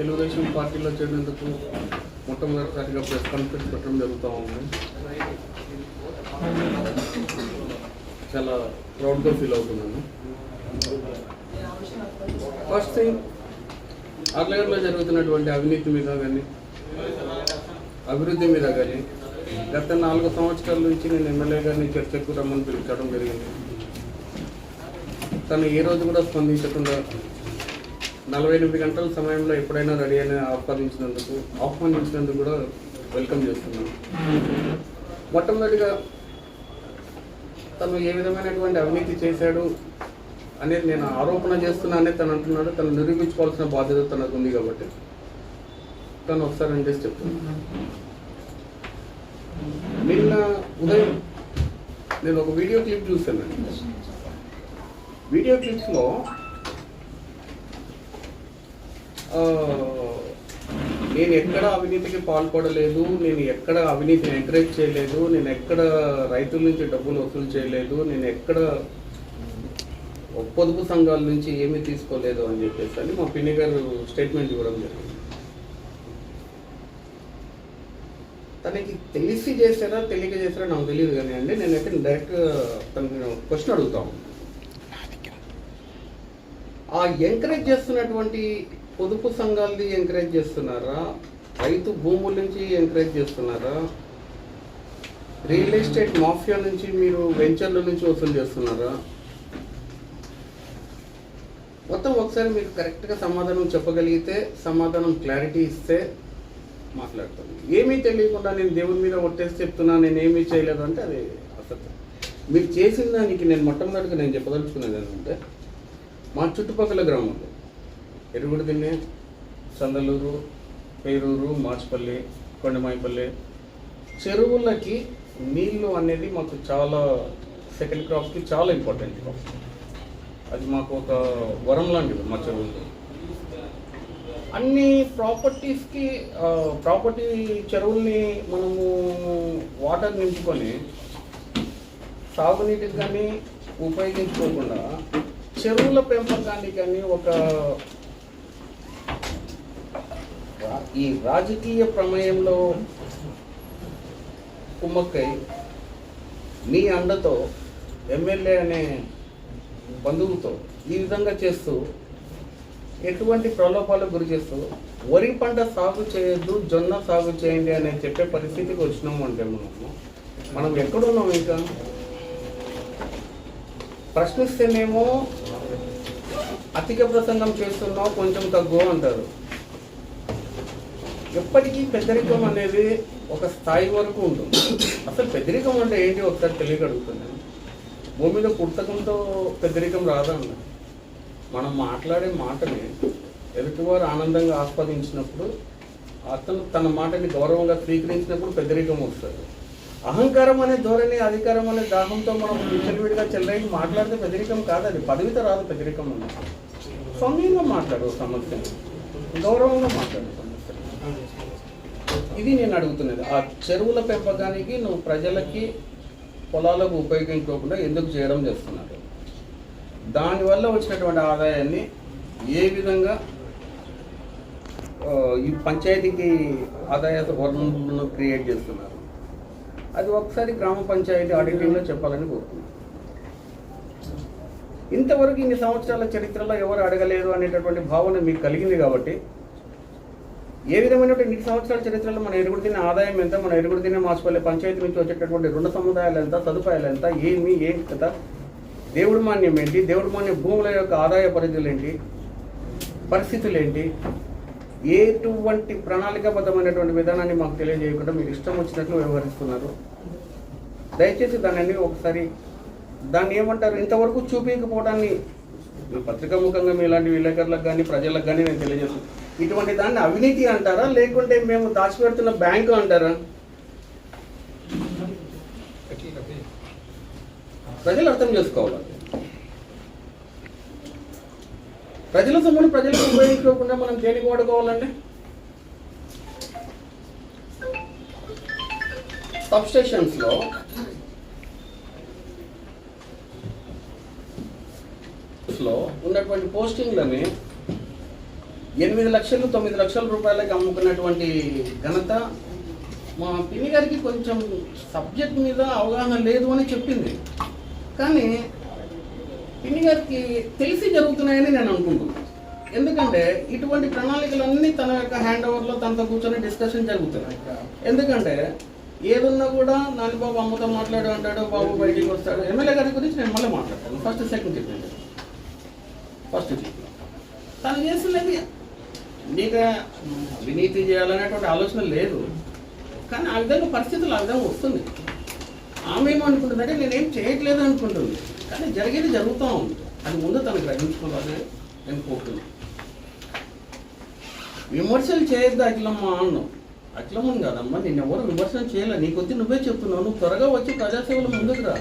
తెలుగుదేశం పార్టీలో చేరినందుకు మొట్టమొదటిసారిగా press conference పెట్టడం జరుగుతూ ఉంది. చాలా ప్రౌడ్గా ఫీల్ అవుతున్నాను. ఫస్ట్ థింగ్ అర్లగడ్లో జరుగుతున్నటువంటి అవినీతి మీద కానీ అభివృద్ధి మీద కానీ గత నాలుగు సంవత్సరాల నుంచి నేను ఎమ్మెల్యే గారిని చర్చకు రమ్మని పిలిచడం జరిగింది. తను ఏ రోజు కూడా స్పందించకుండా నలభై ఎనిమిది గంటల సమయంలో ఎప్పుడైనా రెడీ అని ఆహ్వానించినందుకు ఆహ్వానించినందుకు కూడా వెల్కమ్ చేస్తున్నాను మొట్టమొదటిగా తను ఏ విధమైనటువంటి అవినీతి చేశాడు అనేది నేను ఆరోపణ చేస్తున్నానే తను అంటున్నాడు. తను నిరూపించుకోవాల్సిన బాధ్యత తనకు ఉంది కాబట్టి. తను ఒకసారి అని చేసి చెప్తున్నాను నిన్న ఉదయం నేను ఒక వీడియో క్లిప్ చూశానండి వీడియో క్లిప్స్లో నేను ఎక్కడ అవినీతికి పాల్పడలేదు నేను ఎక్కడ అవినీతిని ఎంకరేజ్ చేయలేదు నేను ఎక్కడ రైతుల నుంచి డబ్బులు వసూలు చేయలేదు నేను ఎక్కడ పొదుపు సంఘాల నుంచి ఏమీ తీసుకోలేదు అని చెప్పేసి అని మా పిన్ని గారు స్టేట్మెంట్ ఇవ్వడం జరిగింది. తనకి తెలిసి చేశారా తెలియక చేశారా నాకు తెలియదు కానీ అండి నేనైతే డైరెక్ట్ తనకి క్వశ్చన్ అడుగుతాను ఆ ఎంకరేజ్ చేస్తున్నటువంటి పొదుపు సంఘాలది ఎంకరేజ్ చేస్తున్నారా? రైతు భూముల నుంచి ఎంకరేజ్ చేస్తున్నారా? రియల్ ఎస్టేట్ మాఫియా నుంచి మీరు వెంచర్ల నుంచి వసూలు చేస్తున్నారా? మొత్తం ఒకసారి మీరు కరెక్ట్గా సమాధానం చెప్పగలిగితే సమాధానం క్లారిటీ ఇస్తే మాట్లాడతాను ఏమీ తెలియకుండా నేను దేవుని మీద ఒట్టేసి చెప్తున్నా నేను ఏమీ చేయలేదు అంటే అది అసత్యం. మీరు చేసిన దానికి నేను మొట్టమొదటిగా నేను చెప్పదలుచుకునేది ఏంటంటే మా చుట్టుపక్కల గ్రామంలో ఎరుగుడిదిన్నె చందలూరు పేరూరు మార్చిపల్లి కొండమాయిపల్లి. చెరువులకి నీళ్ళు అనేది మాకు చాలా సెకండ్ క్రాప్కి చాలా ఇంపార్టెంట్. అది మాకు ఒక వరం లాంటిది మా చెరువులు అన్ని ప్రాపర్టీస్కి ప్రాపర్టీ చెరువుల్ని మనము వాటర్ నింపుకొని సాగునీటికి కానీ ఉపయోగించుకోకుండా చెరువుల పెంపకానికి కానీ ఒక ఈ రాజకీయ ప్రమేయంలో కుమ్మక్కై నీ అండతో ఎమ్మెల్యే అనే బంధువుతో ఈ విధంగా చేస్తూ ఎటువంటి ప్రలోభాలకు గురి చేస్తూ వరి పంట సాగు చేయొద్దు జొన్న సాగు చేయండి అని చెప్పే పరిస్థితికి వచ్చినాము అంటే మనము మనం ఎక్కడున్నాం ఇంకా? ప్రశ్నిస్తేనేమో అతిక ప్రసంగం చేస్తున్నావు కొంచెం తగ్గు అంటారు. ఎప్పటికీ పెద్దరికం అనేది ఒక స్థాయి వరకు ఉంటుంది. అసలు పెద్దరికం అంటే ఏంటి? ఒకసారి తెలియక అడుగుతున్నాను భూమి మీద పుస్తకంతో పెద్దరికం రాదన్న మనం మాట్లాడే మాటని ఎదుటివారు ఆనందంగా ఆస్వాదించినప్పుడు అతను తన మాటని గౌరవంగా స్వీకరించినప్పుడు పెద్దరికం వస్తుంది. అహంకారం అనే ధోరణి అధికారం అనే దాహంతో మనం విచ్చలవిడిగా చెల్లరికి మాట్లాడితే పెద్దరికం కాదు. అది పదవితో రాదు పెద్దరికం అన్నది సమయంగా మాట్లాడు ఓ గౌరవంగా మాట్లాడు. ఇది నేను అడుగుతున్నది. ఆ చెరువుల పెంపకానికి నువ్వు ప్రజలకి పొలాలకు ఉపయోగించుకోకుండా ఎందుకు చేయడం చేస్తున్నారు? దానివల్ల వచ్చినటువంటి ఆదాయాన్ని ఏ విధంగా ఈ పంచాయతీకి ఆదాయ వనరులను క్రియేట్ చేస్తున్నారు? అది ఒకసారి గ్రామ పంచాయతీ ఆడిటింగ్లో చెప్పాలని కోరుతున్నాను. ఇంతవరకు ఇన్ని సంవత్సరాల చరిత్రలో ఎవరు అడగలేదు అనేటటువంటి భావన మీకు కలిగింది కాబట్టి ఏ విధమైనటువంటి ఇన్ని సంవత్సరాల చరిత్రలో మన ఎరుగుడు తినే ఆదాయం ఎంత? మన ఎరుగుడు తినే మాసిపల్లి పంచాయతీ నుంచి వచ్చేటటువంటి రుణ సముదాయాలు ఎంత? సదుపాయాలు ఎంత? ఏమి? ఏం కదా దేవుడి మాన్యం ఏంటి? దేవుడి మాన్య భూముల యొక్క ఆదాయ పరిధులు ఏంటి? పరిస్థితులు ఏంటి? ఎటువంటి ప్రణాళికాబద్ధమైనటువంటి విధానాన్ని మాకు తెలియజేయకుండా మీరు ఇష్టం వచ్చినట్లు వ్యవహరిస్తున్నారు. దయచేసి దాన్ని ఒకసారి దాన్ని ఏమంటారు? ఇంతవరకు చూపించకపోవడాన్ని పత్రికా ముఖంగా మీ ఇలాంటి విలేకరులకు కానీ ప్రజలకు కానీ నేను తెలియజేస్తున్నాను ఇటువంటి దాన్ని అవినీతి అంటారా? లేకుంటే మేము దాచిపెడుతున్న బ్యాంకు అంటారా? ప్రజలు అర్థం చేసుకోవాలి? ప్రజల సొమ్మును ప్రజలకు ఉపయోగించుకోకుండా మనం దేనికి వాడుకోవాలండి? సబ్ స్టేషన్స్లో లో ఉన్నటువంటి పోస్టింగ్లని ఎనిమిది లక్షలు తొమ్మిది లక్షల రూపాయలకి అమ్ముకున్నటువంటి ఘనత మా పిన్ని గారికి కొంచెం సబ్జెక్ట్ మీద అవగాహన లేదు అని చెప్పింది. కానీ పిన్ని గారికి తెలిసి జరుగుతున్నాయని నేను అనుకుంటున్నాను. ఎందుకంటే ఇటువంటి ప్రణాళికలన్నీ తన యొక్క హ్యాండ్ ఓవర్లో తనతో కూర్చొని డిస్కషన్ జరుగుతున్నాయి. ఎందుకంటే ఏదున్నా కూడా నాని బాబు అమ్మతో మాట్లాడు అంటాడు బాబు బయటికి వస్తాడు. ఎమ్మెల్యే గారి గురించి నేను మళ్ళీ మాట్లాడతాను. ఫస్ట్ సెకండ్ చెప్పండి. ఫస్ట్ చెప్పి తను చేసినది నీకు అవినీతి చేయాలనేటువంటి ఆలోచన లేదు. కానీ ఆ విధంగా పరిస్థితులు ఆ విధంగా వస్తుంది. ఆమె ఏమనుకుంటుందంటే నేనేం చేయట్లేదు అనుకుంటుంది. కానీ జరిగేది జరుగుతూ ఉంది. అది ముందు తను గ్రహించుకోవాలని నేను కోరుతున్నాను విమర్శలు చేయొద్దు అఖిలమ్మ అన్నాం అఖిలమ్మ కాదమ్మా నేను ఎవరు విమర్శలు చేయలే. నీ నువ్వే చెప్తున్నావు. నువ్వు త్వరగా వచ్చి ప్రజాసేవలు ముందుకు రా.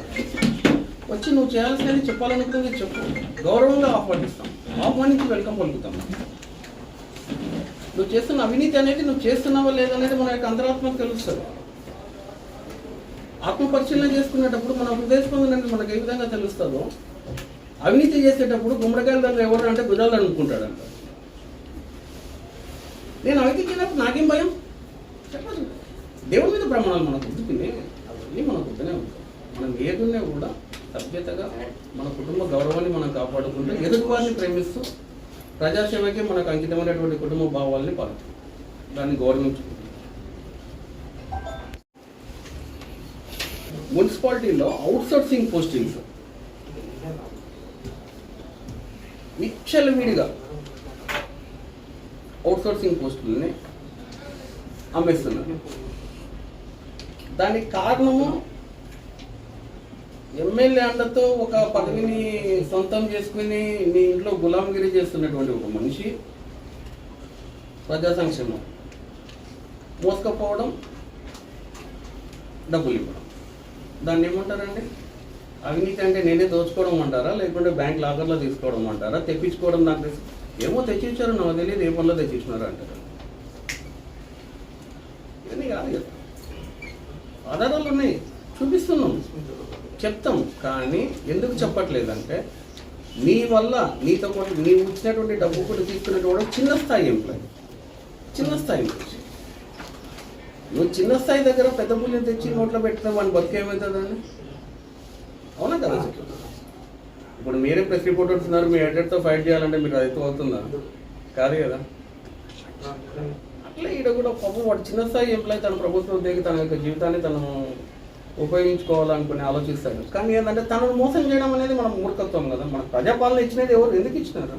వచ్చి నువ్వు చేయాల్సింది చెప్పాలనుకున్నది చెప్పు. గౌరవంగా ఆహ్వానిస్తాం. ఆహ్వానించి వెల్కమ్ పలుకుతాం. నువ్వు చేస్తున్న అవినీతి అనేది నువ్వు చేస్తున్నావా లేదనేది మన యొక్క అంతరాత్మకు తెలుస్తుంది. ఆత్మ పరిశీలన చేసుకునేటప్పుడు మన హృదయ స్పందన అనేది మనకు ఏ విధంగా తెలుస్తుందో అవినీతి చేసేటప్పుడు గుమ్మడికాయల దగ్గర ఎవరు అంటే గుజాలు అనుకుంటాడంట. నేను అవినీతి చేయనప్పుడు నాకేం భయం? చెప్పదు దేవుడి మీద ప్రమాణాలు మనకు గుర్తుకునే అవన్నీ మన గుర్తునే ఉంటాయి. మనం ఏదున్నా కూడా సభ్యతగా మన కుటుంబ గౌరవాన్ని మనం కాపాడుకుంటూ ఎదుటి వారిని ప్రేమిస్తూ ప్రజాసేవకి మనకు అంకితమైనటువంటి కుటుంబ భావాలని పాల్గొంటాం దాన్ని గౌరవించుకుంటుంది మున్సిపాలిటీలో అవుట్సోర్సింగ్ పోస్టింగ్స్. విచ్చలవిడిగా అవుట్సోర్సింగ్ పోస్టుల్ని అమ్మేస్తున్నారు. దానికి కారణము ఎమ్మెల్యే అండతో ఒక పదవిని సొంతం చేసుకుని నీ ఇంట్లో గులాంగిరి చేస్తున్నటువంటి ఒక మనిషి ప్రజా సంక్షేమం. మోసుకపోవడం డబ్బులు ఇవ్వడం. దాన్ని ఏమంటారండి? అవినీతి అంటే నేనే దోచుకోవడం అంటారా? లేకుంటే బ్యాంక్ లాకర్లో తీసుకోవడం అంటారా? తెప్పించుకోవడం నాకు తెలుసు. ఏమో తెచ్చిచ్చారు నాకు తెలియదు ఏ పనిలో తెచ్చిచ్చినారు అంటారు. ఇవన్నీ కాదు కదా. ఆధారాలు ఉన్నాయి. చూపిస్తున్నాం. చెప్తాం కానీ ఎందుకు చెప్పట్లేదంటే నీ వల్ల నీతో పాటు నీవు ఇచ్చినటువంటి డబ్బు కూడా తీసుకునేటువంటి చిన్న స్థాయి ఎంప్లాయీ చిన్న స్థాయి నువ్వు చిన్న స్థాయి దగ్గర పెద్ద పుల్యం తెచ్చి నోట్లో పెట్టిన వాడిని బతికేమవుతుందండి అవునా కదా ఇప్పుడు మీరే ప్రెస్ రిపోర్ట్ వస్తున్నారు మీ ఎడిటర్తో ఫైట్ చేయాలంటే మీకు అది అవుతుందా? కాదు కదా. అట్లా ఈడ కూడా పాపం వాడు చిన్న స్థాయి ఎంప్లాయీ తన ప్రభుత్వం ఉద్యోగి తన యొక్క జీవితాన్ని తను ఉపయోగించుకోవాలనుకుని ఆలోచిస్తాడు. కానీ ఏంటంటే తనను మోసం చేయడం అనేది మన మూర్ఖత్వం కదా. మన ప్రజాపాలన ఇచ్చినది ఎవరు? ఎందుకు ఇచ్చినారు?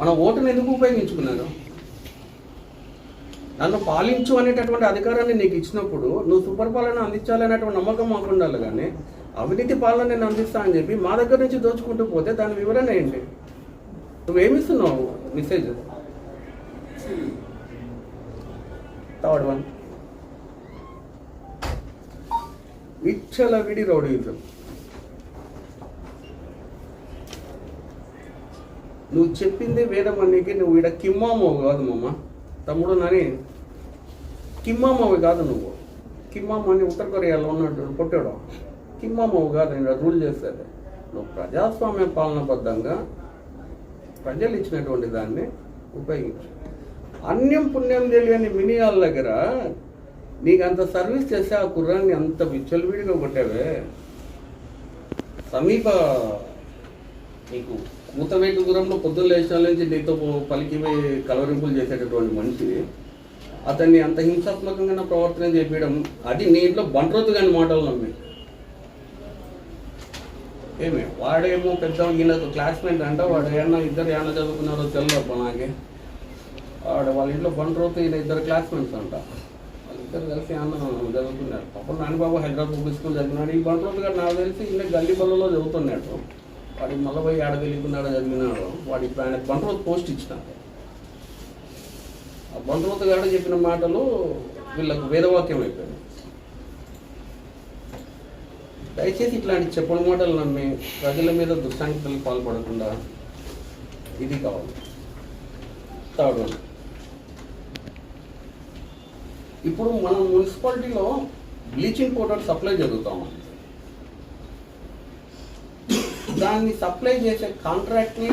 మన ఓటును ఎందుకు ఉపయోగించుకున్నారు? నన్ను పాలించు అనేటటువంటి అధికారాన్ని నీకు ఇచ్చినప్పుడు నువ్వు సుపరిపాలన అందించాలనేటువంటి నమ్మకం మాకు ఉండాలి కానీ అవినీతి పాలన నేను అందిస్తా అని చెప్పి మా దగ్గర నుంచి దోచుకుంటూ పోతే దాని వివరణ ఏంటి? నువ్వేమిస్తున్నావు? మెసేజ్ థర్డ్ వన్ విచ్చల విడి రౌడీజం నువ్వు చెప్పింది వేదమణికి నువ్వు ఈడ కిమ్మామోవు కాదు మమ్మ తమ్ముడు నాని కిమ్మామోవి కాదు నువ్వు. కిమ్మామ అని ఉత్తర కొరియాలో ఉన్నాడు పుట్టాడు కిమ్మామోవు కాదు ఈడ రూల్ చేసేది నువ్వు ప్రజాస్వామ్య పాలనబద్ధంగా ప్రజలు ఇచ్చినటువంటి దాన్ని ఉపయోగించు. అన్యం పుణ్యం తెలియని మినియాల దగ్గర నీకు అంత సర్వీస్ చేస్తే ఆ కుర్రాన్ని అంత విచ్చలవిడిగా కొట్టావే. సమీప నీకు కూతవేటు దూరంలో పొద్దున్న లేచిన నుంచి నీతో పలికి కలవరింపులు చేసేటటువంటి మనిషి అతన్ని అంత హింసాత్మకంగా ప్రవర్తన చేపించడం అది నీ ఇంట్లో బంట్రోతు కానీ మాటలు నమ్మి. ఏమి వాడేమో పెద్ద ఈయన క్లాస్మేట్ అంట వాడు ఏమన్నా ఇద్దరు ఏమన్నా చదువుకున్నారో తెలియదు నాకే. వాడు వాళ్ళ ఇంట్లో బంట్రోతు ఈయన ఇద్దరు క్లాస్మేట్స్ అంట. ఇద్దరు కలిసి అన్న చదువుతున్నారు పాపం నాన్నబాబు హైదరాబాద్ పబ్లిక్ స్కూల్ చదివినాడు. ఈ బంట్రోతు గారు నాకు తెలిసి ఈయన గల్లీ బల్లలో చదువుతున్నాడు. వాడి మళ్ళీ పోయి ఆడ వెళ్ళిపోయినాడో చదివినాడు. వాడి ఇప్పుడు ఆయన బంట్రోత్ పోస్ట్ ఇచ్చినాడు. ఆ బంట్రోతు గారు చెప్పిన మాటలు వీళ్ళకు వేదవాక్యం అయిపోయింది. దయచేసి ఇట్లాంటి చెప్పుడు మాటలు నమ్మి ప్రజల మీద దుష్టాంకితలు పాల్పడకుండా ఇది కావాలి. థర్డ్ వన్ ఇప్పుడు మనం మున్సిపాలిటీలో బ్లీచింగ్ పౌడర్ సప్లై జరుగుతాం దాన్ని సప్లై చేసే కాంట్రాక్ట్ని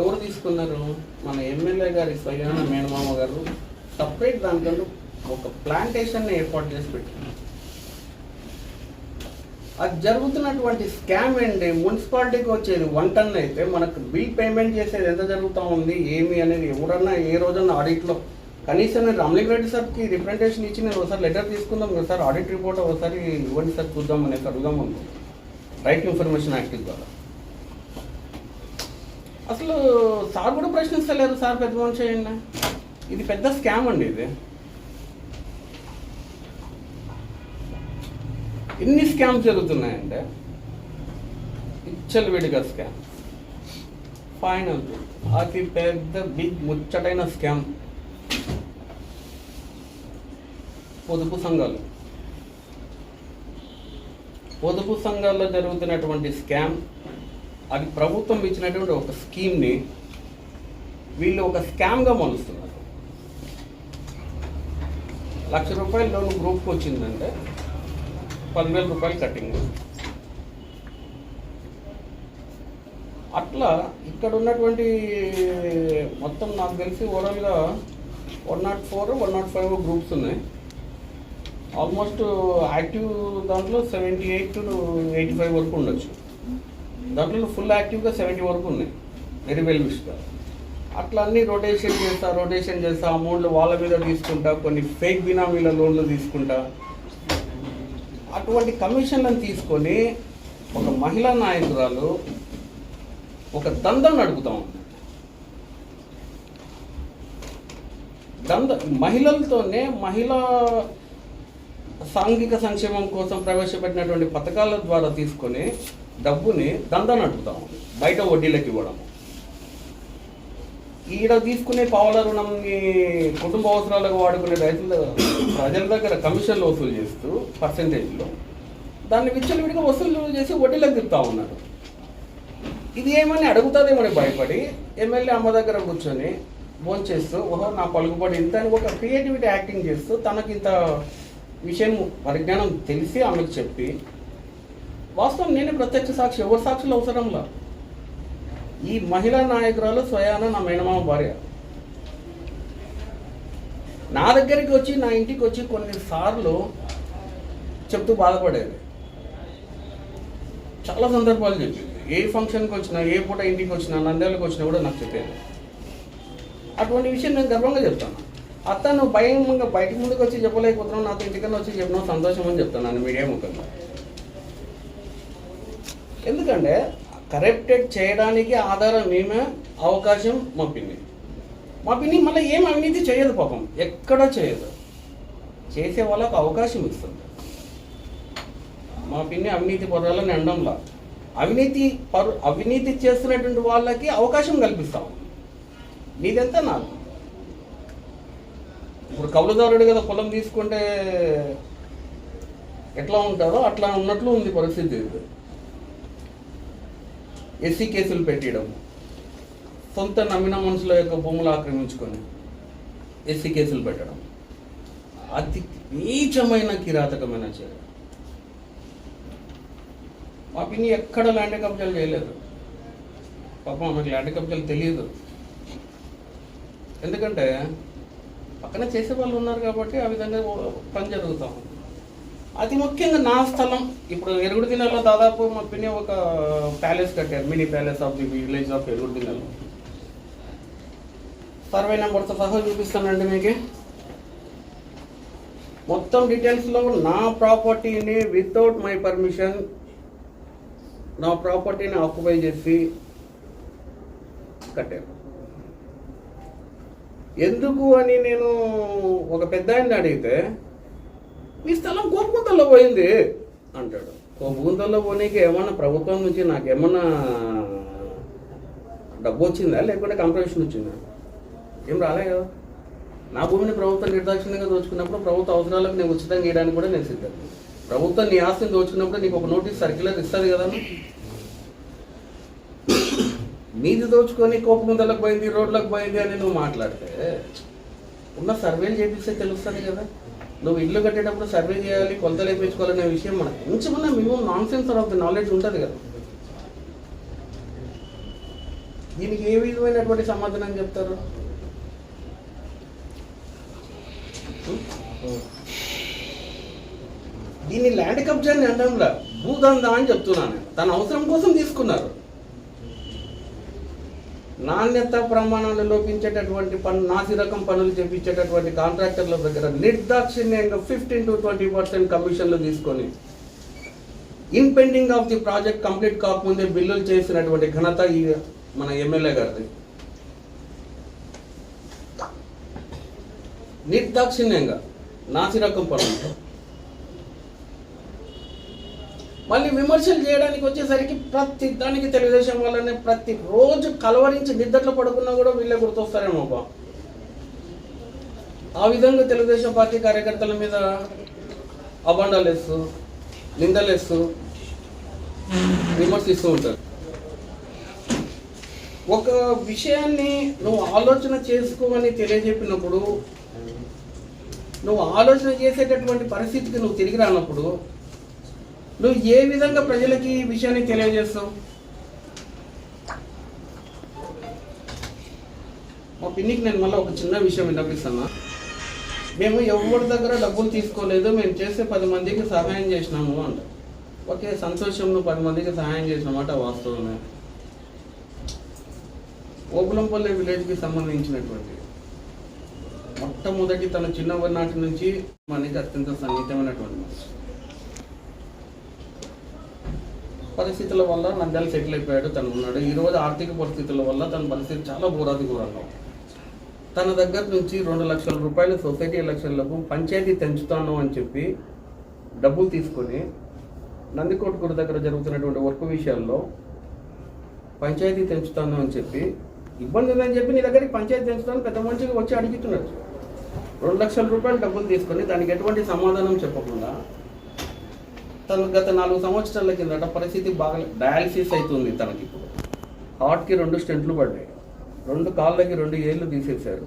ఎవరు తీసుకున్నారు? మన ఎమ్మెల్యే గారి స్వయాన మేనమామ గారు. సపరేట్ దానికంటూ ఒక ప్లాంటేషన్ని ఏర్పాటు చేసి పెట్టారు. అది జరుగుతున్నటువంటి స్కామ్ ఏంటి? మున్సిపాలిటీకి వచ్చేది వన్ టన్ అయితే మనకు బిల్ పేమెంట్ చేసేది ఎంత జరుగుతూ ఉంది? ఏమి అనేది ఎవరన్నా ఏ రోజన్నా ఆడిట్లో కనీసం నేను రామలింగ రెడ్డి సార్కి రిప్రజెంటేషన్ ఇచ్చి నేను ఒకసారి లెటర్ తీసుకుందాం ఒకసారి ఆడిట్ రిపోర్ట్ ఒకసారి ఇవ్వండి సార్ చూద్దాం అనేసి అడుగుదాం అనుకో రైట్ ఇన్ఫర్మేషన్ యాక్ట్ ద్వారా. అసలు సార్ కూడా ప్రశ్నిస్తలేరు సార్ పెద్ద మనిషి చేయండి. ఇది పెద్ద స్కామ్ అండి ఇది. ఎన్ని స్కామ్స్ జరుగుతున్నాయంటే? విడిగా స్కామ్ ఫైనల్ అతి పెద్ద బిగ్ ముచ్చటైన స్కామ్ పొదుపు సంఘాలు. పొదుపు సంఘాల్లో జరుగుతున్నటువంటి స్కామ్ అది ప్రభుత్వం ఇచ్చినటువంటి ఒక స్కీమ్ని వీళ్ళు ఒక స్కామ్గా మలుస్తున్నారు. లక్ష రూపాయల లోన్ గ్రూప్కి వచ్చిందంటే పదివేల రూపాయలు కట్టింగ్. అట్లా ఇక్కడ ఉన్నటువంటి మొత్తం నాకు తెలిసి ఓవరాల్గా one nought four one nought five groups ఉన్నాయి. ఆల్మోస్ట్ యాక్టివ్ దాంట్లో seventy eight to eighty five వరకు ఉండొచ్చు. దాంట్లో ఫుల్ యాక్టివ్గా సెవెంటీ వరకు ఉన్నాయి. వెరీ వెల్ విష్గా అట్లా అన్నీ రొటేషన్ చేస్తా రొటేషన్ చేస్తా అమౌంట్లు వాళ్ళ మీద తీసుకుంటా కొన్ని ఫేక్ బినామీల లోన్లు తీసుకుంటా. అటువంటి కమిషన్లను తీసుకొని ఒక మహిళా నాయకురాలు ఒక దందం నడుపుతా ఉంది. దంద మహిళలతోనే మహిళా సాంఘిక సంక్షేమం కోసం ప్రవేశపెట్టినటువంటి పథకాల ద్వారా తీసుకొని డబ్బుని దందా నడుపుతాం బయట వడ్డీలకు ఇవ్వడం ఈడ తీసుకునే పావుల రుణంని కుటుంబ అవసరాలకు వాడుకునే రైతుల ప్రజల దగ్గర కమిషన్లు వసూలు చేస్తూ పర్సంటేజ్లో దాన్ని విచ్చలవిడిగా వసూలు చేసి వడ్డీలకు తిప్పుతా ఉన్నారు. ఇది ఏమని అడుగుతుందేమని భయపడి ఎమ్మెల్యే అమ్మ దగ్గర కూర్చొని భోంచేస్తూ ఓహో నా పలుకుబడి ఇంత అని ఒక క్రియేటివిటీ యాక్టింగ్ చేస్తూ తనకి ఇంత విషయం పరిజ్ఞానం తెలిసి ఆమెకు చెప్పి వాస్తవం నేనే ప్రత్యక్ష సాక్షి ఎవరి సాక్షులు అవసరంలా? ఈ మహిళా నాయకురాలు స్వయాన నా మేనమామ భార్య. నా దగ్గరికి వచ్చి నా ఇంటికి వచ్చి కొన్నిసార్లు చెప్తూ బాధపడేది. చాలా సందర్భాలు చెప్పింది. ఏ ఫంక్షన్కి వచ్చినా ఏ పూట ఇంటికి వచ్చినా నంద్యాలకు వచ్చినా కూడా నాకు చెప్పేది. అటువంటి విషయం నేను గర్వంగా చెప్తాను. అతను భయంగా బయట ముందుకు వచ్చి చెప్పలేకపోతున్నావు నాతో ఇంటికన్నా వచ్చి చెప్పినావు సంతోషం అని చెప్తాను నేను మీడియా ముఖంగా ఎందుకంటే కరెక్టెడ్ చేయడానికి ఆధారం ఏమే అవకాశం మా పిన్ని. మా పిన్ని మళ్ళీ ఏం అవినీతి చేయదు పాపం ఎక్కడా చేయదు. చేసే వాళ్ళకు అవకాశం ఇస్తుంది. మా పిన్ని అవినీతి పరులని అండంలా అవినీతి పరు అవినీతి చేస్తున్నటువంటి వాళ్ళకి అవకాశం కల్పిస్తాం. నీదెంత నాకు? ఇప్పుడు కౌలుదారుడు కదా పొలం తీసుకుంటే ఎట్లా ఉంటారో అట్లా ఉన్నట్లు ఉంది పరిస్థితి. ఇది ఎస్సీ కేసులు పెట్టడం సొంత నమ్మిన మనుషుల యొక్క భూములు ఆక్రమించుకొని ఎస్సీ కేసులు పెట్టడం. అతి నీచమైన కిరాతకమైన చర్య. మా పిన్ని ఎక్కడ ల్యాండ్ కబ్జాలు చేయలేదు. పాపం ఆమెకు ల్యాండ్ కబ్జాలు తెలియదు. ఎందుకంటే పక్కన చేసే వాళ్ళు ఉన్నారు కాబట్టి ఆ విధంగా పని జరుగుతూ. ఉంది అతి ముఖ్యంగా నా స్థలం. ఇప్పుడు ఎరుగుడు దినాల్లో దాదాపు మా పిన్ని ఒక ప్యాలెస్ కట్టారు. Mini palace of the village of ఎరుగుడు దినాల్లో సర్వే నెంబర్తో సహా చూపిస్తానండి మీకు. మొత్తం డీటెయిల్స్లో నా ప్రాపర్టీని వితౌట్ మై పర్మిషన్ నా ప్రాపర్టీని ఆక్యుపై చేసి కట్టారు. ఎందుకు అని నేను ఒక పెద్ద ఆయన్ని అడిగితే మీ స్థలం కోపుకుంతల్లో పోయింది అంటాడు. కోపుకుంతల్లో పోనీకి ఏమన్నా ప్రభుత్వం నుంచి నాకేమన్నా డబ్బు వచ్చిందా? లేకుంటే కంప్రమేషన్ వచ్చిందా? ఏం రాలే కదా నా భూమిని ప్రభుత్వం నిర్దాక్షిణ్యంగా దోచుకున్నప్పుడు ప్రభుత్వ అవసరాలకు నేను ఉచితంగా ఇవ్వడానికి కూడా నేను సిద్ధం. ప్రభుత్వం నీ ఆస్తిని దోచుకున్నప్పుడు నీకు ఒక నోటీస్ సర్క్యులర్ ఇస్తుంది కదా మీది దోచుకొని కోపముందలకు పోయింది రోడ్లకు పోయింది అని నువ్వు మాట్లాడితే ఉన్న సర్వేలు చేపిస్తే తెలుస్తుంది కదా. నువ్వు ఇల్లు కట్టేటప్పుడు సర్వే చేయాలి కొలతలు వేయించుకోవాలనే విషయం మనకు కొంచెమన్నా minimum nonsense of the knowledge ఉంటుంది కదా. దీనికి ఏ విధమైనటువంటి సమాధానం చెప్తారు? దీన్ని ల్యాండ్ కబ్జా అని అనడంలా భూదందా అని చెప్తున్నాను నేను. తన అవసరం కోసం తీసుకున్నారు. నాణ్యత ప్రమాణాలు లోపించేటటువంటి పన్ను నాసిరకం పనులు చేపించేటటువంటి కాంట్రాక్టర్ల దగ్గర నిర్దాక్షిణ్యంగా ఫిఫ్టీన్ టు ట్వంటీ పర్సెంట్ కమిషన్లు తీసుకొని impending of the project complete కాకముందే బిల్లులు చేసినటువంటి ఘనత ఈ మన ఎమ్మెల్యే గారిది. నిర్దాక్షిణ్యంగా నాసిరకం పనులతో పనులు మళ్ళీ విమర్శలు చేయడానికి వచ్చేసరికి ప్రతి దానికి తెలుగుదేశం వల్లనే ప్రతి రోజు కలవరించి నిద్రలో పడుకున్నా కూడా వీళ్ళే గుర్తొస్తారేమో బా. ఆ విధంగా తెలుగుదేశం పార్టీ కార్యకర్తల మీద అబండాలేస్తూ నిందలేస్తూ విమర్శిస్తూ ఉంటారు. ఒక విషయాన్ని నువ్వు ఆలోచన చేసుకోమని తెలియజెప్పినప్పుడు నువ్వు ఆలోచన చేసేటటువంటి పరిస్థితికి నువ్వు తిరిగి రానప్పుడు నువ్వు ఏ విధంగా ప్రజలకి ఈ విషయాన్ని తెలియజేస్తావు? మా పిన్నికి నేను మళ్ళీ ఒక చిన్న విషయం విన్నపిస్తున్నా. మేము ఎవరి దగ్గర డబ్బులు తీసుకోలేదు మేము చేసే పది మందికి సహాయం చేసినాము అంట. ఓకే సంతోషం నువ్వు పది మందికి సహాయం చేసినమాట వాస్తవమే. ఓపులంపల్లి విలేజ్కి సంబంధించినటువంటి మొట్టమొదటి తన చిన్న నాటి నుంచి మనకి అత్యంత సన్నిహితమైనటువంటి మనిషి. పరిస్థితుల వల్ల నంద్యాల సెటిల్ అయిపోయాడు తను ఉన్నాడు. ఈరోజు ఆర్థిక పరిస్థితుల వల్ల తన పరిస్థితి చాలా ఘోరాది ఘోరంగా తన దగ్గర నుంచి రెండు లక్షల రూపాయలు సొసైటీ ఎలక్షన్లకు పంచాయతీ తెంచుతాను అని చెప్పి డబ్బులు తీసుకొని నందికోట గుడి దగ్గర జరుగుతున్నటువంటి వర్క్ విషయాల్లో పంచాయతీ తెంచుతాను అని చెప్పి ఇబ్బంది ఉందని చెప్పి నీ దగ్గరికి పంచాయతీ తెంచుతాను పెద్ద మనిషికి వచ్చి అడుగుతున్నాడు రెండు లక్షల రూపాయలు డబ్బులు తీసుకొని దానికి ఎటువంటి సమాధానం చెప్పకుండా తను గత నాలుగు సంవత్సరాల కిందట పరిస్థితి బాగా డయాలసిస్ అవుతుంది తనకి ఇప్పుడు. హార్ట్కి రెండు స్టెంట్లు పడ్డాయి. రెండు కాళ్ళకి రెండు ఏళ్ళు తీసేశారు.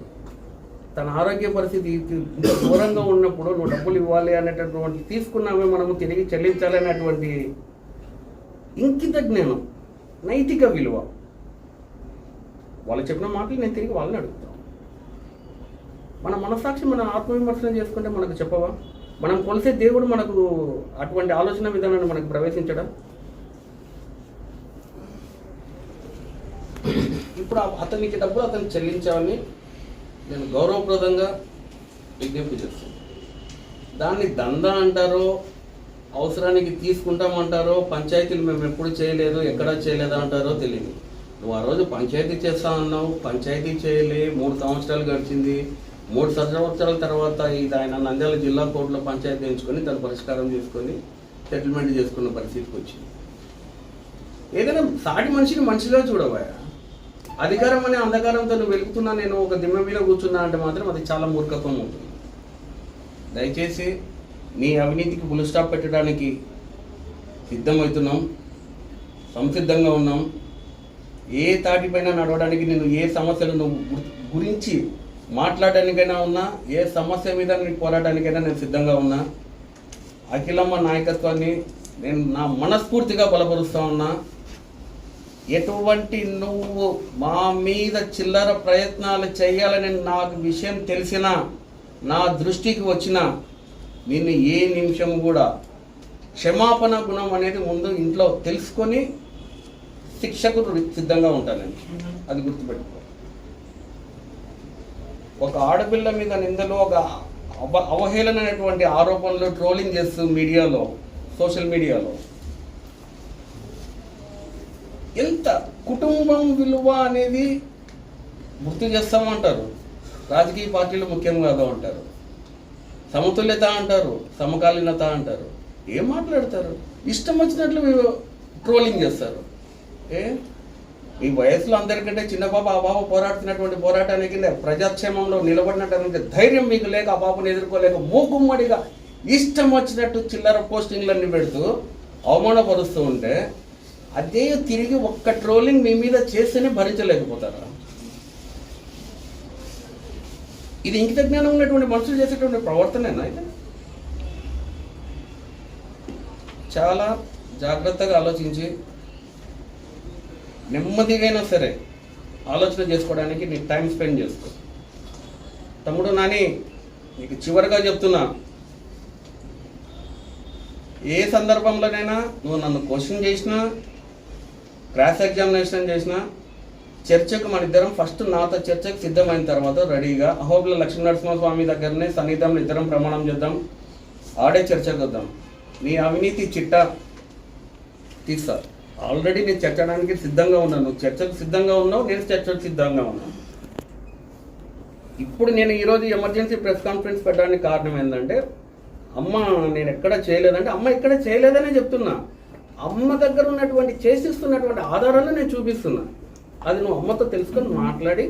తన ఆరోగ్య పరిస్థితి ఇంత దూరంగా ఉన్నప్పుడు నువ్వు డబ్బులు ఇవ్వాలి అనేటటువంటి తీసుకున్నామే మనము తిరిగి చెల్లించాలి అనేటువంటి ఇంకిత జ్ఞానం నైతిక విలువ. వాళ్ళు చెప్పిన మాటలు నేను తిరిగి వాళ్ళని అడుగుతాను. మన మనసాక్షి మన ఆత్మవిమర్శనం చేసుకుంటే మనకు చెప్పవా? మనం కొలిసే దేవుడు మనకు అటువంటి ఆలోచన విధానాన్ని మనకు ప్రవేశించడం. ఇప్పుడు ఆ- అతనికి డబ్బులు అతను చెల్లించాలని నేను గౌరవప్రదంగా విజ్ఞప్తి చేస్తాను. దాన్ని దందా అంటారో అవసరానికి తీసుకుంటామంటారో పంచాయతీలు మేము ఎప్పుడు చేయలేదు ఎక్కడ చేయలేదా అంటారో తెలియదు. నువ్వు ఆ రోజు పంచాయతీ చేస్తా అన్నావు పంచాయతీ చేయలే మూడు సంవత్సరాలు గడిచింది. మూడు సంవత్సరాల తర్వాత ఇది ఆయన నంద్యాల జిల్లా కోర్టులో పంచాయతీ ఎంచుకొని దాని పరిష్కారం చేసుకొని సెటిల్మెంట్ చేసుకున్న పరిస్థితికి వచ్చింది. ఏదైనా సాటి మనిషిని మనిషిలో చూడబోయా అధికారం అనే అంధకారంతో నువ్వు వెలుగుతున్నా నేను ఒక దిమ్మ మీద కూర్చున్నా అంటే మాత్రం అది చాలా మూర్ఖత్వం ఉంటుంది దయచేసి నీ అవినీతికి ఫుల్ స్టాప్ పెట్టడానికి సిద్ధమవుతున్నాం సంసిద్ధంగా ఉన్నాం. ఏ తాటిపైన నడవడానికి నేను ఏ సమస్యలు నువ్వు గురించి మాట్లాడడానికైనా ఉన్నా ఏ సమస్య మీద నీకు పోరాటానికైనా నేను సిద్ధంగా ఉన్నా అఖిలమ్మ నాయకత్వాన్ని నేను నా మనస్ఫూర్తిగా బలపరుస్తూ ఉన్నా. ఎటువంటి నువ్వు మా మీద చిల్లర ప్రయత్నాలు చేయాలని నాకు విషయం తెలిసినా నా దృష్టికి వచ్చినా నిన్ను ఏ నిమిషం కూడా క్షమాపణ గుణం అనేది ముందు ఇంట్లో తెలుసుకొని శిక్షకు సిద్ధంగా ఉంటాను నేను అది గుర్తుపెట్టుకో. ఒక ఆడపిల్ల మీద నిందలు ఒక అవ అవహేళనైనటువంటి ఆరోపణలు ట్రోలింగ్ చేస్తూ మీడియాలో సోషల్ మీడియాలో. ఎంత కుటుంబం విలువ అనేది గుర్తు చేస్తామంటారు. రాజకీయ పార్టీలు ముఖ్యం కాదు అంటారు. సమతుల్యత అంటారు సమకాలీనత అంటారు. ఏం మాట్లాడతారు? ఇష్టం వచ్చినట్లు ట్రోలింగ్ చేస్తారు. ఏ? ఈ వయసులో అందరికంటే చిన్న బాబు ఆ బాబు పోరాడుతున్నటువంటి పోరాటానికి ప్రజాక్షేమంలో నిలబడినటువంటి ధైర్యం మీకు లేక ఆ బాబుని ఎదుర్కోలేక మూకుమ్మడిగా ఇష్టం వచ్చినట్టు చిల్లర పోస్టింగ్లన్నీ పెడుతూ అవమానపరుస్తూ ఉంటే అదే తిరిగి ఒక్క ట్రోలింగ్ మీ మీద చేస్తేనే భరించలేకపోతారా? ఇది ఇంకిత జ్ఞానం ఉన్నటువంటి మనుషులు చేసేటువంటి ప్రవర్తనేనా ఇది? చాలా జాగ్రత్తగా ఆలోచించి నెమ్మదిగైనా సరే ఆలోచన చేసుకోవడానికి నీ టైం స్పెండ్ చేసుకో. తమ్ముడు నాని నీకు చివరిగా చెప్తున్నా. ఏ సందర్భంలోనైనా నువ్వు నన్ను క్వశ్చన్ చేసినా క్రాస్ ఎగ్జామినేషన్ చేసినా చర్చకు మన ఇద్దరం ఫస్ట్ నాతో చర్చకు సిద్ధమైన తర్వాత రెడీగా అహోబిల లక్ష్మీనరసింహస్వామి దగ్గరనే సన్నిధంలో ఇద్దరం ప్రమాణం చేద్దాం. ఆడే చర్చకు వద్దాం. నీ అవినీతి చిట్టా తీస్తారు ఆల్రెడీ నేను చర్చడానికి సిద్ధంగా ఉన్నాను. నువ్వు చర్చకు సిద్ధంగా ఉన్నావు నేను చర్చకు సిద్ధంగా ఉన్నాను. ఇప్పుడు నేను ఈరోజు ఎమర్జెన్సీ ప్రెస్ కాన్ఫరెన్స్ పెట్టడానికి కారణం ఏంటంటే అమ్మ నేను ఎక్కడ చేయలేదంటే అమ్మ ఎక్కడ చేయలేదనే చెప్తున్నా. అమ్మ దగ్గర ఉన్నటువంటి చేసిస్తున్నటువంటి ఆధారాలు నేను చూపిస్తున్నా. అది నువ్వు అమ్మతో తెలుసుకొని మాట్లాడి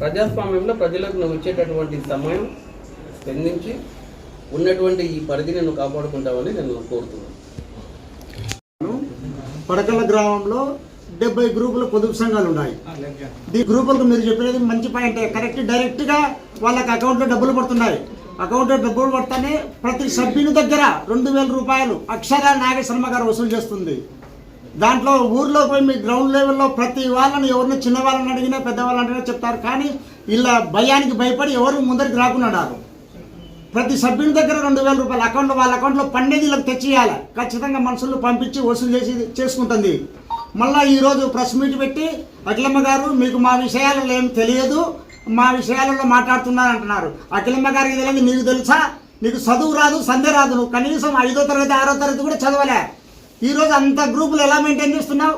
ప్రజాస్వామ్యంలో ప్రజలకు నువ్వు ఇచ్చేటటువంటి సమయం స్పందించి ఉన్నటువంటి ఈ పరిధిని నువ్వు కాపాడుకుంటావని నేను కోరుతున్నాను. పడకల గ్రామంలో డెబ్బై గ్రూపుల పొదుపు సంఘాలు ఉన్నాయి. ఈ గ్రూపులకు మీరు చెప్పినది మంచి పాయింట్ కరెక్ట్ డైరెక్ట్గా వాళ్ళకి అకౌంట్లో డబ్బులు పడుతున్నాయి. అకౌంట్లో డబ్బులు పడతానే ప్రతి సభ్యుని దగ్గర రెండు వేల రూపాయలు అక్షర నాగేశ్వరమ్మ గారు వసూలు చేస్తుంది. దాంట్లో ఊర్లో పోయి మీ గ్రౌండ్ లెవెల్లో ప్రతి వాళ్ళని ఎవరిని చిన్న వాళ్ళని అడిగినా పెద్దవాళ్ళని అడిగినా చెప్తారు. కానీ ఇలా భయానికి భయపడి ఎవరు ముందరికి రాకున్నారు ప్రతి సభ్యుని దగ్గర రెండు వేల రూపాయలు అకౌంట్లో వాళ్ళ అకౌంట్లో పండేది తెచ్చియాలి ఖచ్చితంగా మనుషులు పంపించి వసూలు చేసి చేసుకుంటుంది. మళ్ళీ ఈరోజు ప్రెస్ మీట్ పెట్టి అఖిలమ్మ గారు మీకు మా విషయాలలో ఏం తెలియదు మా విషయాలలో మాట్లాడుతున్నారు అంటున్నారు అఖిలమ్మ గారికి తెలియదు నీకు తెలుసా? నీకు చదువు రాదు సంధ్య రాదు. నువ్వు కనీసం ఐదో తరగతి ఆరో తరగతి కూడా చదవలే. ఈరోజు అంత గ్రూపులు ఎలా మెయింటైన్ చేస్తున్నావు?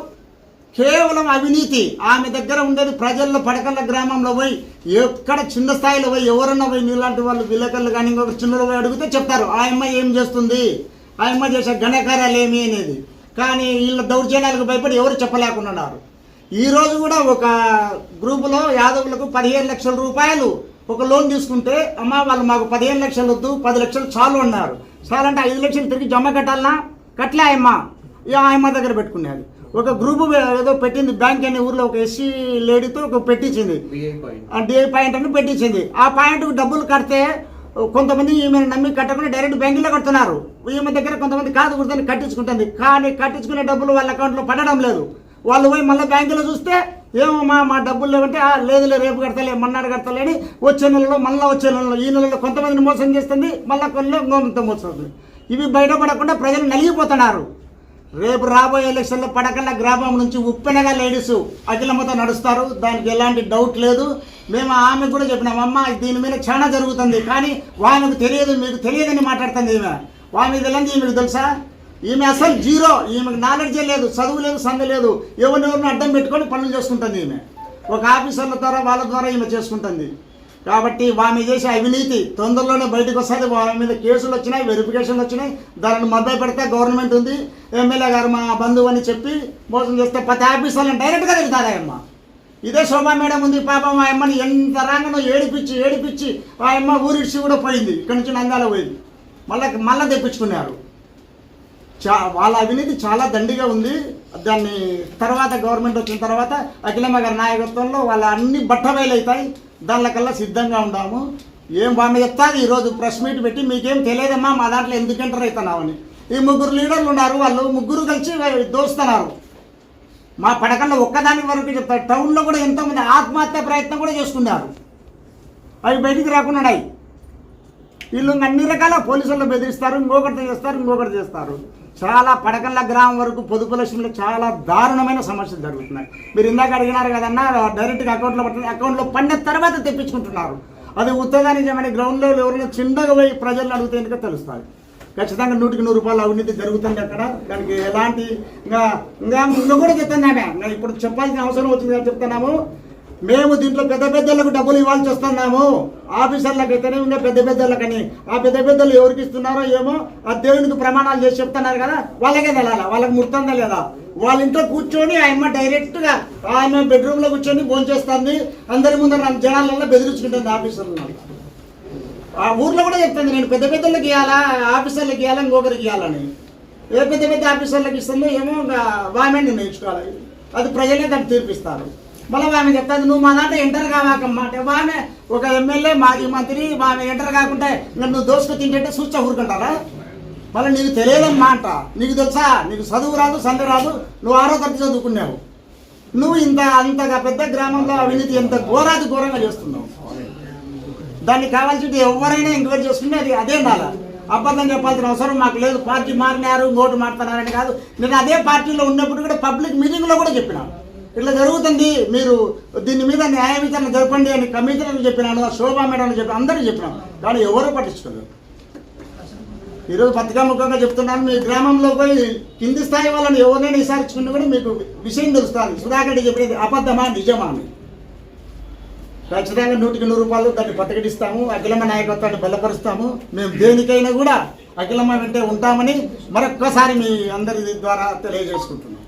కేవలం అవినీతి. ఆమె దగ్గర ఉండేది ప్రజల్లో పడకల్ల గ్రామంలో పోయి ఎక్కడ చిన్న స్థాయిలో పోయి ఎవరన్నా పోయి నీలాంటి వాళ్ళు విలేకరులు కానీ ఇంకొక చిన్నలో పోయి అడిగితే చెప్తారు ఆ అమ్మాయి ఏం చేస్తుంది? ఆ అమ్మాయి చేసే ఘనకార్యాలు ఏమి? అనేది. కానీ వీళ్ళ దౌర్జన్యాలకు భయపడి ఎవరు చెప్పలేకున్నారు ఈరోజు కూడా ఒక గ్రూపులో యాదవులకు పదిహేను లక్షల రూపాయలు ఒక లోన్ తీసుకుంటే అమ్మ వాళ్ళు మాకు పదిహేను లక్షలు వద్దు పది లక్షలు చాలు అన్నారు. చాలంటే ఐదు లక్షలు తిరిగి జమ కట్టాలనా? కట్టలే అమ్మ. ఇక ఆయమ్మ దగ్గర పెట్టుకునేది. ఒక గ్రూపు ఏదో పెట్టింది బ్యాంక్ అనే ఊర్లో ఒక ఎస్సీ లేడీతో ఒక పెట్టించింది. పాయింట్ డిఐ పాయింట్ అని పెట్టించింది. ఆ పాయింట్కు డబ్బులు కడితే కొంతమంది ఈమెను నమ్మి కట్టకుండా డైరెక్ట్ బ్యాంకులో కడుతున్నారు. ఈమె దగ్గర కొంతమంది కాదు కుడుతుంది కట్టించుకుంటుంది. కానీ కట్టించుకునే డబ్బులు వాళ్ళ అకౌంట్లో పడడం లేదు. వాళ్ళు పోయి మళ్ళీ బ్యాంకులో చూస్తే ఏమో మా మా డబ్బులు లేవంటే "ఆ, లేదులే రేపు కడతలే మన్నాడు కడతలే అని వచ్చే నెలలో మళ్ళీ వచ్చే నెలలో ఈ నెలలో కొంతమందిని మోసం చేస్తుంది మళ్ళీ కొన్ని మోసం ఇవి బయటపడకుండా ప్రజలు నలిగిపోతున్నారు. రేపు రాబోయే ఎలక్షన్లో పడకళ్ళ గ్రామం నుంచి ఉప్పెనగా లేడీస్ అఖిలమ్మతో నడుస్తారు. దానికి ఎలాంటి డౌట్ లేదు. మేము ఆమెకు కూడా చెప్పినాం అమ్మ దీని మీద చాలా జరుగుతుంది. కానీ ఆమెకు తెలియదు మీకు తెలియదని మాట్లాడుతుంది ఈమె. ఆమె తెలియదు ఈమెకు తెలుసా? ఈమె అసలు జీరో. ఈమెకు నాలెడ్జే లేదు చదువు లేదు సంద లేదు. ఎవరినెవరిని అడ్డం పెట్టుకొని పనులు చేసుకుంటుంది ఈమె. ఒక ఆఫీసర్ల ద్వారా వాళ్ళ ద్వారా ఈమె చేసుకుంటుంది. కాబట్టి వామి చేసే అవినీతి. తొందరలోనే బయటకు వస్తుంది. వాళ్ళ మీద కేసులు వచ్చినాయి వెరిఫికేషన్లు వచ్చినాయి. దానిని మభ్య పెడితే గవర్నమెంట్ ఉంది. ఎమ్మెల్యే గారు మా బంధువు అని చెప్పి మోసం చేస్తే ప్రతి ఆఫీసర్లను డైరెక్ట్గా తిరుగుతారమ్మ ఇదే శోభా మేడం ఉంది. పాపం ఆ అమ్మని ఎంత రాంగనో ఏడిపించి ఏడిపించి ఆ అమ్మ ఊరిడిచి కూడా పోయింది. ఇక్కడి నుంచి నంగాల పోయింది. మళ్ళీ మళ్ళీ తెప్పించుకున్నారు. చా వాళ్ళ అవినీతి చాలా దండిగా ఉంది. దాన్ని తర్వాత గవర్నమెంట్ వచ్చిన తర్వాత అఖిలమ్మ గారి నాయకత్వంలో వాళ్ళ అన్ని బట్టబయలు అవుతాయి దానికల్లా సిద్ధంగా ఉన్నాము ఏం బామ్మ చెప్తాది ఈరోజు ప్రెస్ మీట్ పెట్టి మీకేం తెలియదమ్మా మా దాంట్లో ఎందుకు ఎంటర్ అవుతున్నామని ఈ ముగ్గురు లీడర్లు ఉన్నారు వాళ్ళు ముగ్గురు కలిసి దోస్తున్నారు. మా పడకల్లో ఒక్కదాని వరకు చెప్తారు. టౌన్లో కూడా ఎంతోమంది ఆత్మహత్య ప్రయత్నం కూడా చేసుకున్నారు. అవి బయటికి రాకుండా వీళ్ళు అన్ని రకాల పోలీసులను బెదిరిస్తారు ఇంకొకటి చేస్తారు ఇంకొకటి చేస్తారు. చాలా పడకల్ల గ్రామం వరకు పొదుపు లక్ష్యంలో చాలా దారుణమైన సమస్యలు జరుగుతున్నాయి. మీరు ఇందాక అడిగినారు కదన్నా డైరెక్ట్గా అకౌంట్లో పట్టిన అకౌంట్లో పండిన తర్వాత తెప్పించుకుంటున్నారు. అది ఉత్తగా నిజమని గ్రౌండ్లో ఎవరైనా చిన్నగా పోయి ప్రజలను అడిగితే ఎందుకో తెలుస్తుంది. ఖచ్చితంగా నూటికి నూరు రూపాయలు అవినీతి జరుగుతుంది అక్కడ. దానికి ఎలాంటి ఇంకా ఇంకా ముందు కూడా చెప్తున్నామే. ఇప్పుడు చెప్పాల్సిన అవసరం వచ్చింది కదా చెప్తున్నాము. మేము దీంట్లో పెద్ద పెద్దలకు డబ్బులు ఇవ్వాల్సి వస్తున్నాము. ఆఫీసర్లకు అయితేనే ఇంకా పెద్ద పెద్దలకని. ఆ పెద్ద పెద్దలు ఎవరికి ఇస్తున్నారో ఏమో ఆ దేవునికి ప్రమాణాలు చేసి చెప్తున్నారు కదా వాళ్ళకే తెలాలా వాళ్ళకి ముర్తుందా లేదా? వాళ్ళ ఇంట్లో కూర్చొని ఆయమ్మ డైరెక్ట్గా ఆమె బెడ్రూమ్లో కూర్చొని భోంచేస్తుంది అందరి ముందర జనాలలో బెదిరించుకుంటుంది ఆఫీసర్లు ఆ ఊర్లో కూడా చెప్తుంది నేను పెద్ద పెద్దలకు ఇవ్వాలా ఆఫీసర్లకు ఇవ్వాలా ఇంకొకరికి ఇవ్వాలని ఏ పెద్ద పెద్ద ఆఫీసర్లకు ఇస్తుందో ఏమో వామే నిర్ణయించుకోవాలి అది ప్రజలే దాన్ని తీర్పిస్తారు. మళ్ళీ ఆమె చెప్తాది నువ్వు మా దాంట్లో ఎంటర్ కావాకమ్మా. అంటే ఆమె ఒక ఎమ్మెల్యే మాజీ మంత్రి ఆమె ఎంటర్ కాకుంటే ఇంకా నువ్వు దోసుకు తింటే సూచ ఊరుకుంటారా? మళ్ళీ నీకు తెలియదమ్మా అంట. నీకు తెలుసా? నీకు చదువు రాదు సంధి రాదు నువ్వు ఆరో తరగతి చదువుకున్నావు. నువ్వు ఇంత అంతగా పెద్ద గ్రామంలో అవినీతి ఎంత ఘోరాది ఘోరంగా చేస్తున్నావు. దాన్ని కావాల్సింది ఎవరైనా ఎంక్వైరీ చేసుకుంటే అది అదే నాలా అబద్ధం చెప్పాల్సిన అవసరం మాకు లేదు. పార్టీ మారినారు ఓటు మారుతున్నారని కాదు. నేను అదే పార్టీలో ఉన్నప్పుడు కూడా పబ్లిక్ మీటింగ్లో కూడా చెప్పినాను ఇట్లా జరుగుతుంది. మీరు దీని మీద న్యాయ విచారణ జరపండి అని కమిషనర్ చెప్పినాను శోభా మేడం చెప్పి అందరూ చెప్పినాను. కానీ ఎవరు పట్టించుకోలేదు. ఈరోజు పత్రికాముఖంగా చెప్తున్నాను మీ గ్రామంలో పోయి కింది స్థాయి వాళ్ళని ఎవరైనా విచారించుకున్నా కూడా మీకు విషయం తెలుస్తుంది. సుధాకర్ చెప్పేది అబద్ధమా నిజమా అని. ఖచ్చితంగా నూటికి నూరు రూపాయలు దాన్ని ప్రతిఘటిస్తాము అఖిలమ్మ నాయకత్వాన్ని బలపరుస్తాము. మేము దేనికైనా కూడా అఖిలమ్మ వెంటే ఉంటామని మరొక్కసారి మీ అందరి ద్వారా తెలియజేసుకుంటున్నాం.